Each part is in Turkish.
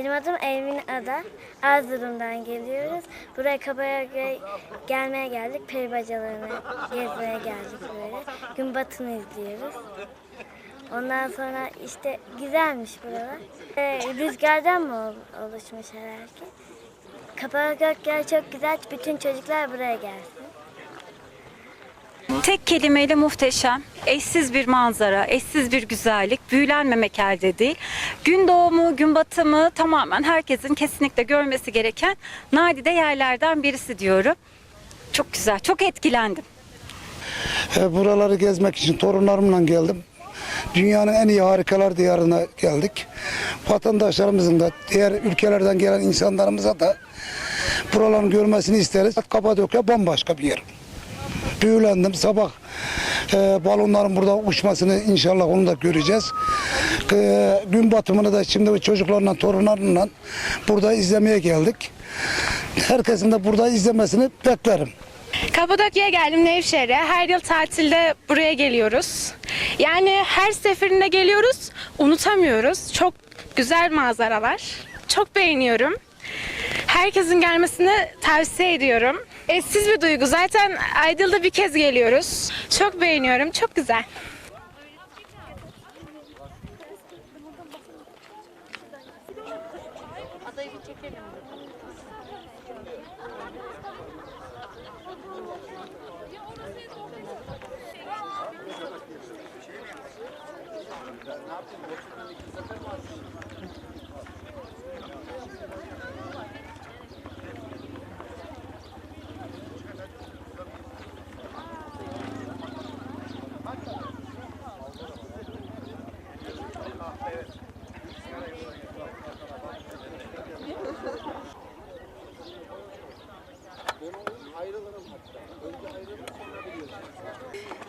Benim adım Evin Ada. Erzurum'dan geliyoruz. Buraya Kabayaga'ya gelmeye geldik. Peri bacalarını gezmeye geldik böyle. Gün batımı izliyoruz. Ondan sonra işte güzelmiş buralar. Ee, rüzgardan mı ol- oluşmuş herhalde? Kapadokya'ya çok güzel. Bütün çocuklar buraya gelsin. Tek kelimeyle muhteşem, eşsiz bir manzara, eşsiz bir güzellik, büyülenmemek elde değil. Gün doğumu, gün batımı tamamen herkesin kesinlikle görmesi gereken nadide yerlerden birisi diyorum. Çok güzel, çok etkilendim. E, buraları gezmek için torunlarımla geldim. Dünyanın en iyi harikalar diyarına geldik. Vatandaşlarımızın da diğer ülkelerden gelen insanlarımıza da buraların görmesini isteriz. Kapadokya bambaşka bir yer. Büyülendim. Sabah e, balonların burada uçmasını inşallah onu da göreceğiz. E, gün batımını da şimdi çocuklarla, torunlarla burada izlemeye geldik. Herkesin de burada izlemesini beklerim. Kapadokya'ya geldim Nevşehir'e. Her yıl tatilde buraya geliyoruz. Yani her seferinde geliyoruz, unutamıyoruz. Çok güzel manzaralar. Çok beğeniyorum. Herkesin gelmesini tavsiye ediyorum. Eşsiz bir duygu. Zaten ayda yılda bir kez geliyoruz. Çok beğeniyorum. Çok güzel.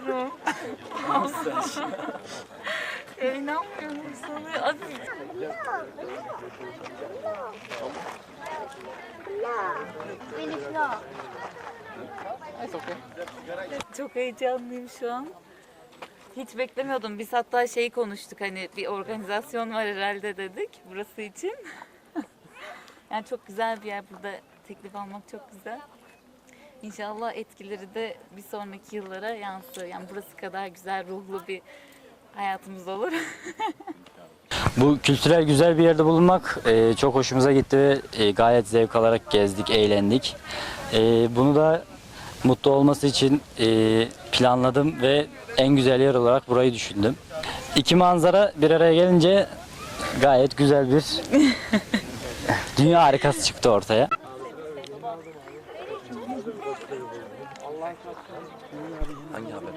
Titriyorum. ya inanmıyorum sana. Abi. Çok heyecanlıyım şu an. Hiç beklemiyordum. Biz hatta şeyi konuştuk hani bir organizasyon var herhalde dedik burası için. yani çok güzel bir yer burada teklif almak çok güzel. İnşallah etkileri de bir sonraki yıllara yansır. Yani burası kadar güzel ruhlu bir hayatımız olur. Bu kültürel güzel bir yerde bulunmak e, çok hoşumuza gitti ve e, gayet zevk alarak gezdik, eğlendik. E, bunu da mutlu olması için e, planladım ve en güzel yer olarak burayı düşündüm. İki manzara bir araya gelince gayet güzel bir dünya harikası çıktı ortaya. Hangi haber?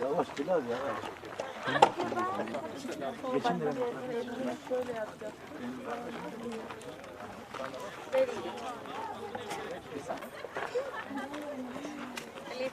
Yavaş biraz yavaş. Geçin de. Şöyle yapacağım. Elif